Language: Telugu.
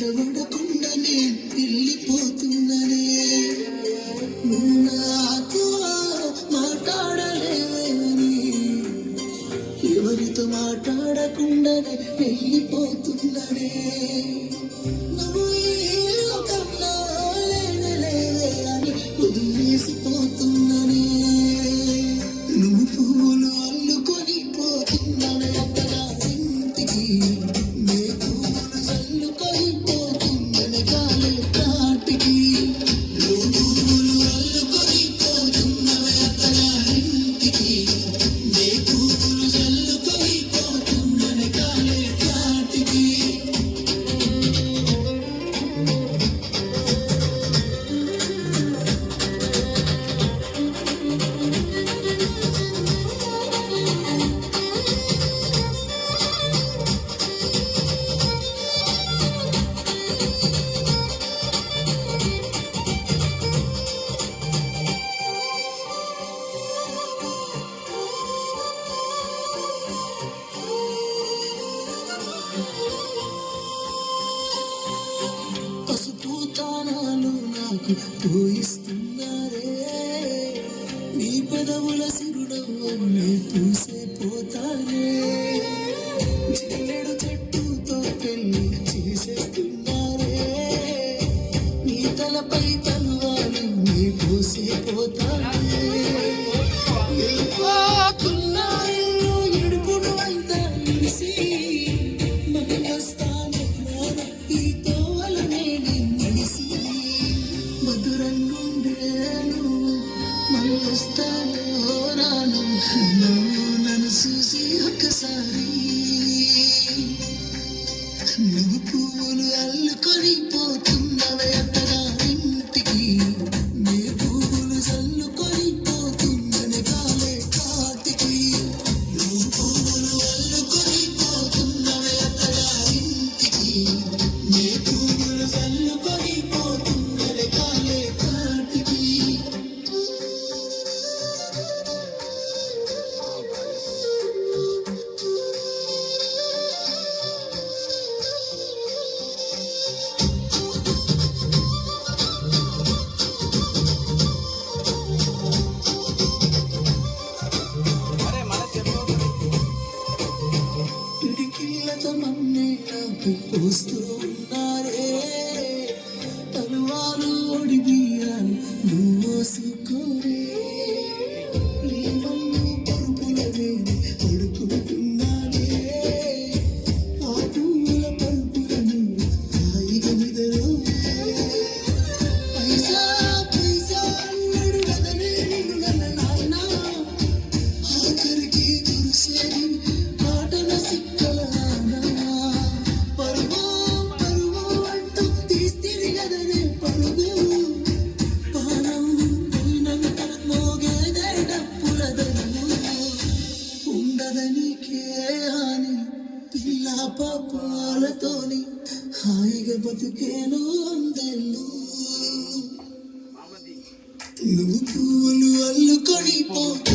ఇంట్లో ఉండకుండానే వెళ్ళిపోతున్ననే నువ్వు ఎవరితో మాట్లాడకుండానే వెళ్ళిపోతున్ననే నువ్వు ఊహిస్తున్నారే నీ పెదవుల సిరుడవు పూసే పోతానే. వస్తున్నారే. తనువాలు ఒడిగియాలి నువ్వోసుకోరే నీ మన్ను పరుపులవేని కొడుకు హాయిగా బతికేను అందేళ్ళు. నువ్వు పూలు అల్లుకొని పో.